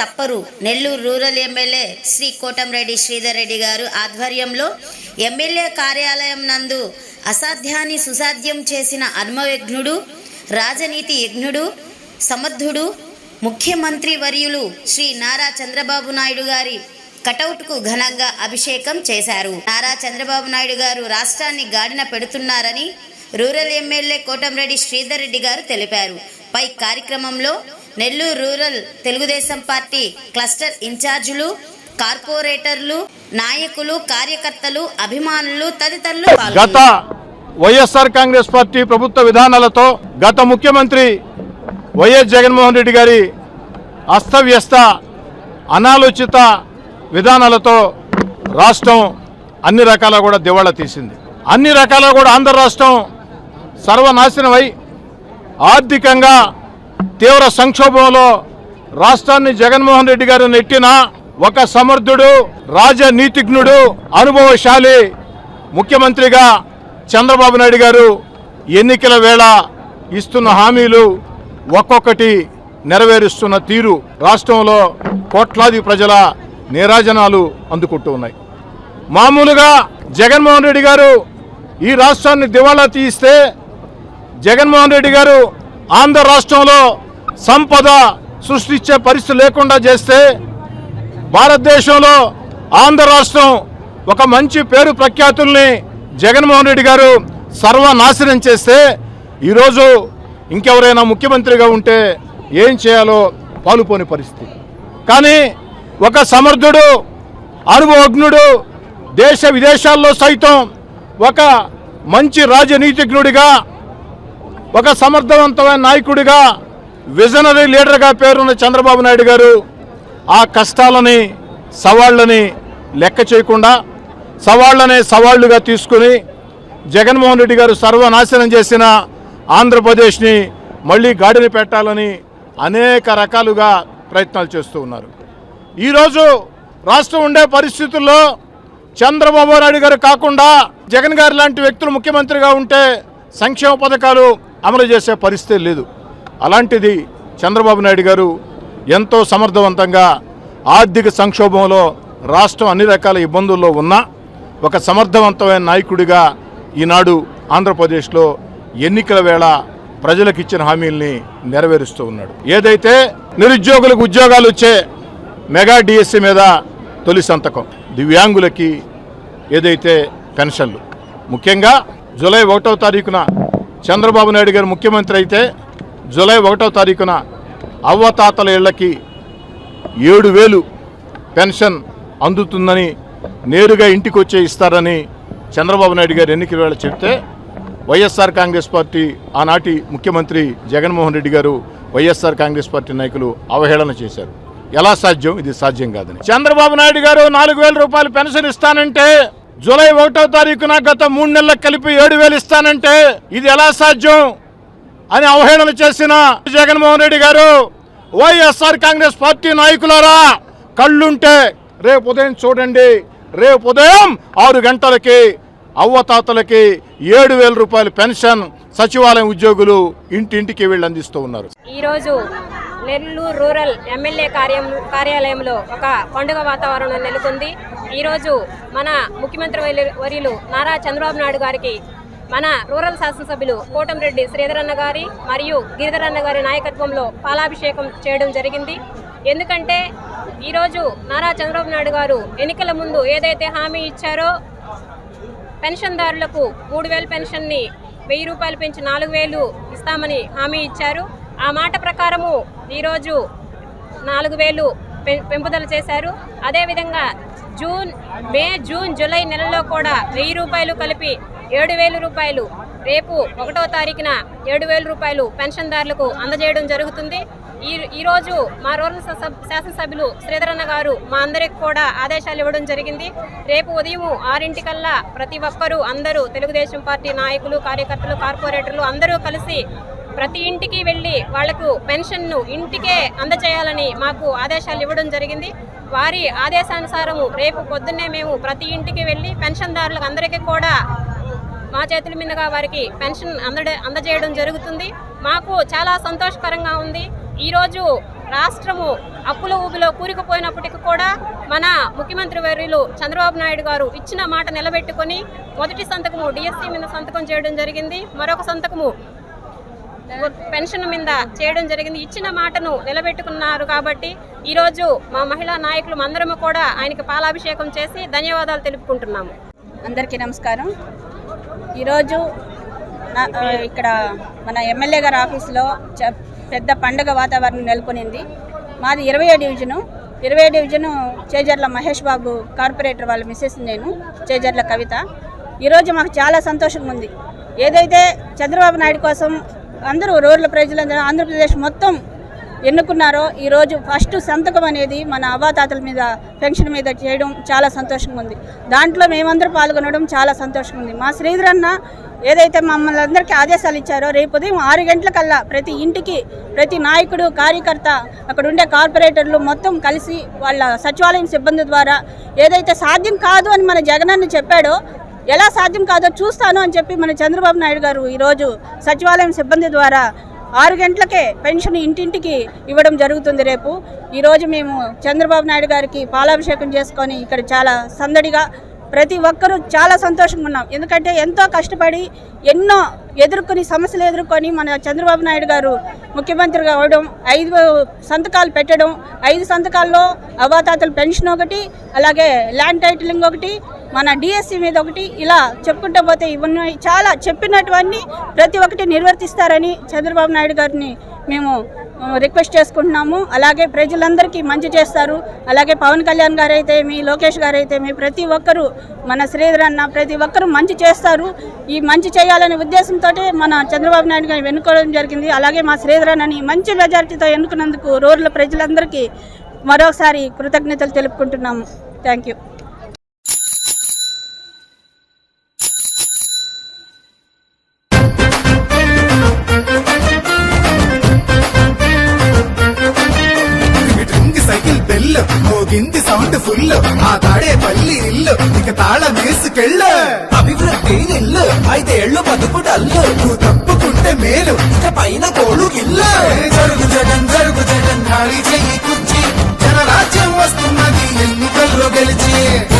తప్పరు. Nellore rural MLA Shri Kotamreddy Sridhar Reddy గారు ఆధ్వర్యంలో MLA కార్యాలయం నందు అసాధ్యాన్ని సుసాధ్యం చేసిన అన్మయజ్ఞుడు రాజనీతి యజ్ఞుడు సమర్థుడు ముఖ్యమంత్రి వర్యులు శ్రీ నారా చంద్రబాబు నాయుడు గారి కటౌట్కు ఘనంగా అభిషేకం చేశారు. నారా చంద్రబాబు నాయుడు గారు రాష్ట్రాన్ని గాడిన పెడుతున్నారని రూరల్ ఎమ్మెల్యే కోటంరెడ్డి శ్రీధర్ రెడ్డి గారు తెలిపారు. పై కార్యక్రమంలో Nellore rural Telugu Desam party cluster ఇన్ఛార్జీలు కార్పొరేటర్లు నాయకులు కార్యకర్తలు అభిమానులు తదితరులు గత వైఎస్ఆర్ కాంగ్రెస్ పార్టీ ప్రభుత్వ విధానాలతో గత ముఖ్యమంత్రి వైఎస్ జగన్మోహన్ రెడ్డి గారి అస్తవ్యస్త అనాలోచిత విధానాలతో రాష్ట్రం అన్ని రకాల కూడా దివాళా తీసింది. అన్ని రకాల కూడా ఆంధ్ర రాష్ట్రం సర్వనాశనమై ఆర్థికంగా తీవ్ర సంక్షోభంలో రాష్ట్రాన్ని జగన్మోహన్ రెడ్డి గారు నెట్టిన ఒక సమర్థుడు రాజనీతిజ్ఞుడు అనుభవశాలి ముఖ్యమంత్రిగా చంద్రబాబు నాయుడు గారు ఎన్నికల వేళ ఇస్తున్న హామీలు ఒక్కొక్కటి నెరవేరుస్తున్న తీరు. రాష్ట్రంలో కోట్లాది ప్రజల నిరాజనాలు అందుకుంటూ ఉన్నాయి. మామూలుగా జగన్మోహన్ రెడ్డి గారు ఈ రాష్ట్రాన్ని దివాళా తీయిస్తే జగన్మోహన్ రెడ్డి గారు ఆంధ్ర రాష్ట్రంలో సంపద సృష్టించే పరిస్థితి లేకుండా చేస్తే భారతదేశంలో ఆంధ్ర రాష్ట్రం ఒక మంచి పేరు ప్రఖ్యాతుల్ని జగన్మోహన్ రెడ్డి గారు సర్వనాశనం చేస్తే ఈరోజు ఇంకెవరైనా ముఖ్యమంత్రిగా ఉంటే ఏం చేయాలో పాలుపోని పరిస్థితి. కానీ ఒక సమర్థుడు అనుభవజ్ఞుడు దేశ విదేశాల్లో సైతం ఒక మంచి రాజనీతిజ్ఞుడిగా ఒక సమర్థవంతమైన నాయకుడిగా విజనరీ లీడర్గా పేరున్న చంద్రబాబు నాయుడు గారు ఆ కష్టాలని సవాళ్ళని లెక్క చేయకుండా సవాళ్ళనే సవాళ్ళుగా తీసుకుని జగన్మోహన్ రెడ్డి గారు సర్వనాశనం చేసిన ఆంధ్రప్రదేశ్ని మళ్ళీ గాడిని పెట్టాలని అనేక రకాలుగా ప్రయత్నాలు చేస్తూ ఉన్నారు. ఈరోజు రాష్ట్రం ఉండే పరిస్థితుల్లో చంద్రబాబు నాయుడు గారు కాకుండా జగన్ గారు లాంటి వ్యక్తులు ముఖ్యమంత్రిగా ఉంటే సంక్షేమ పథకాలు అమలు చేసే పరిస్థితి లేదు. అలాంటిది చంద్రబాబు నాయుడు గారు ఎంతో సమర్థవంతంగా ఆర్థిక సంక్షోభంలో రాష్ట్రం అన్ని రకాల ఇబ్బందుల్లో ఉన్నా ఒక సమర్థవంతమైన నాయకుడిగా ఈనాడు ఆంధ్రప్రదేశ్లో ఎన్నికల వేళ ప్రజలకు ఇచ్చిన హామీల్ని నెరవేరుస్తూ ఉన్నాడు. ఏదైతే నిరుద్యోగులకు ఉద్యోగాలు వచ్చే మెగా డిఎస్సి మీద తొలి సంతకం దివ్యాంగులకి ఏదైతే పెన్షన్లు. ముఖ్యంగా జూలై ఒకటో తారీఖున చంద్రబాబు నాయుడు గారు ముఖ్యమంత్రి అయితే జూలై ఒకటో తారీఖున అవ్వతాతల ఇళ్ళకి ఏడు వేలు పెన్షన్ అందుతుందని నేరుగా ఇంటికి వచ్చే ఇస్తారని చంద్రబాబు నాయుడు గారు ఎన్నికల వేళ చెప్తే వైఎస్ఆర్ కాంగ్రెస్ పార్టీ ఆనాటి ముఖ్యమంత్రి జగన్మోహన్ రెడ్డి గారు వైఎస్ఆర్ కాంగ్రెస్ పార్టీ నాయకులు అవహేళన చేశారు. ఎలా సాధ్యం? ఇది సాధ్యం కాదని. చంద్రబాబు నాయుడు గారు నాలుగు వేల రూపాయలు పెన్షన్ ఇస్తానంటే జూలై ఒకటో తారీఖున గత మూడు నెలలకు కలిపి ఏడు వేలు ఇస్తానంటే ఇది ఎలా సాధ్యం అని అవహేళన చేసిన జగన్మోహన్ రెడ్డి గారు వైఎస్ఆర్ కాంగ్రెస్ పార్టీ నాయకులారా కళ్ళుంటే రేపు ఉదయం చూడండి. రేపు ఉదయం ఆరు గంటలకి అవ్వతాతలకి ఏడు వేల రూపాయల పెన్షన్ సచివాలయం ఉద్యోగులు ఇంటింటికి వీళ్ళు అందిస్తూ ఉన్నారు. ఈరోజు నెల్లూరు రూరల్ ఎమ్మెల్యే కార్యం కార్యాలయంలో ఒక పండుగ వాతావరణం నెలకొంది. ఈరోజు మన ముఖ్యమంత్రి వర్యులు- నారా చంద్రబాబు నాయుడు గారికి మన రూరల్ శాసనసభ్యులు కోటంరెడ్డి శ్రీధరన్న గారి మరియు గిరిధరన్న గారి నాయకత్వంలో పాలాభిషేకం చేయడం జరిగింది. ఎందుకంటే ఈరోజు నారా చంద్రబాబు నాయుడు గారు ఎన్నికల ముందు ఏదైతే హామీ ఇచ్చారో పెన్షన్దారులకు మూడు వేల పెన్షన్ని వెయ్యి రూపాయలు పెంచి నాలుగు వేలు ఇస్తామని హామీ ఇచ్చారు. ఆ మాట ప్రకారము ఈరోజు నాలుగు వేలు పెంపుదల చేశారు. అదేవిధంగా జూన్ మే జూన్ జూలై నెలలో కూడా వెయ్యి రూపాయలు కలిపి ఏడు వేలు రూపాయలు రేపు ఒకటో తారీఖున ఏడు వేల రూపాయలు పెన్షన్దారులకు అందజేయడం జరుగుతుంది. ఈ ఈరోజు మా రూరల్ శాసనసభ్యులు శ్రీధరన్న గారు మా అందరికి కూడా ఆదేశాలు ఇవ్వడం జరిగింది. రేపు ఉదయం ఆరింటికల్లా ప్రతి ఒక్కరూ అందరూ తెలుగుదేశం పార్టీ నాయకులు కార్యకర్తలు కార్పొరేటర్లు అందరూ కలిసి ప్రతి ఇంటికి వెళ్ళి వాళ్ళకు పెన్షన్ను ఇంటికే అందచేయాలని మాకు ఆదేశాలు ఇవ్వడం జరిగింది. వారి ఆదేశానుసారము రేపు పొద్దున్నే మేము ప్రతి ఇంటికి వెళ్ళి పెన్షన్దారులకు అందరికీ కూడా మా చేతుల మీదుగా వారికి పెన్షన్ అందడ అందజేయడం జరుగుతుంది. మాకు చాలా సంతోషకరంగా ఉంది. ఈరోజు రాష్ట్రము అప్పుల ఊబిలో కూరుకుపోయినప్పటికీ కూడా మన ముఖ్యమంత్రి వర్యులు చంద్రబాబు నాయుడు గారు ఇచ్చిన మాట నిలబెట్టుకొని మొదటి సంతకము డిఎస్సి మీద సంతకం చేయడం జరిగింది. మరొక సంతకము పెన్షన్ మీద చేయడం జరిగింది. ఇచ్చిన మాటను నిలబెట్టుకున్నారు కాబట్టి ఈరోజు మా మహిళా నాయకులు అందరము కూడా ఆయనకి పాలాభిషేకం చేసి ధన్యవాదాలు తెలుపుకుంటున్నాము. అందరికీ నమస్కారం. ఈరోజు నా- ఇక్కడ మన ఎమ్మెల్యే గారి ఆఫీస్లో చ- పెద్ద పండగ వాతావరణం నెలకొనింది. మాది ఇరవై డివిజను. ఇరవై డివిజను చేజర్ల మహేష్ బాబు కార్పొరేటర్ వాళ్ళ మిస్సెస్ నేను చేజర్ల కవిత. ఈరోజు మాకు చాలా సంతోషంగా ఉంది. ఏదైతే చంద్రబాబు నాయుడు కోసం అందరూ రూరల్ ప్రజలందరూ ఆంధ్రప్రదేశ్ మొత్తం ఎన్నుకున్నారో ఈరోజు ఫస్ట్ సంతకం అనేది మన అవాతాతల మీద పెన్షన్ మీద చేయడం చాలా సంతోషంగా ఉంది. దాంట్లో మేమందరూ పాల్గొనడం చాలా సంతోషంగా ఉంది. మా శ్రీధర్ అన్న ఏదైతే మమ్మల్ని అందరికీ ఆదేశాలు ఇచ్చారో రేపు ఉదయం ఆరు గంటలకల్లా ప్రతి ఇంటికి ప్రతి నాయకుడు కార్యకర్త అక్కడ ఉండే కార్పొరేటర్లు మొత్తం కలిసి వాళ్ళ సచివాలయం సిబ్బంది ద్వారా ఏదైతే సాధ్యం కాదు అని మన జగనన్న చెప్పాడో ఎలా సాధ్యం కాదో చూస్తాను అని చెప్పి మన చంద్రబాబు నాయుడు గారు ఈరోజు సచివాలయం సిబ్బంది ద్వారా ఆరు గంటలకే పెన్షన్ ఇంటింటికి ఇవ్వడం జరుగుతుంది రేపు. ఈరోజు మేము చంద్రబాబు నాయుడు గారికి పాలాభిషేకం చేసుకొని ఇక్కడ చాలా సందడిగా ప్రతి ఒక్కరూ చాలా సంతోషంగా ఉన్నాం. ఎందుకంటే ఎంతో కష్టపడి ఎన్నో ఎదుర్కొని సమస్యలు ఎదుర్కొని మన చంద్రబాబు నాయుడు గారు ముఖ్యమంత్రిగా అవడం ఐదు సంతకాలు పెట్టడం ఐదు సంతకాల్లో అవాతాతల పెన్షన్ ఒకటి అలాగే ల్యాండ్ టైటిలింగ్ ఒకటి మన డిఎస్సి మీద ఒకటి ఇలా చెప్పుకుంటూ పోతే ఇవన్నీ చాలా చెప్పినటువన్నీ ప్రతి ఒక్కటి నిర్వర్తిస్తారని చంద్రబాబు నాయుడు గారిని మేము రిక్వెస్ట్ చేసుకుంటున్నాము. అలాగే ప్రజలందరికీ మంచి చేస్తారు. అలాగే పవన్ కళ్యాణ్ గారు అయితే మీ లోకేష్ గారు అయితే మీ ప్రతి ఒక్కరూ మన శ్రీధర్ అన్న ప్రతి ఒక్కరూ మంచి చేస్తారు. ఈ మంచి చేయాలనే ఉద్దేశంతో మన చంద్రబాబు నాయుడు గారిని ఎన్నుకోవడం జరిగింది. అలాగే మా శ్రీధర్ అన్నని మంచి మెజారిటీతో ఎన్నుకున్నందుకు రోడ్ల ప్రజలందరికీ మరొకసారి కృతజ్ఞతలు తెలుపుకుంటున్నాము. Thank sound full. ఆ తాడే పల్లి ఇల్లు. ఇక తాళ వేసుకెళ్ళ. అభివృద్ధి నిల్లు. ఐదేళ్ళు బతుకు డల్లు. నువ్వు తప్పుకుంటే మేలు. ఇక పైన కోడు ఇల్లు జరుగు జగన్ జరుగు జగన్. ఖాళీ చెయ్యి కుర్చి. జనరాజ్యం వస్తున్నది. ఎన్నికల్లో గెలిచి.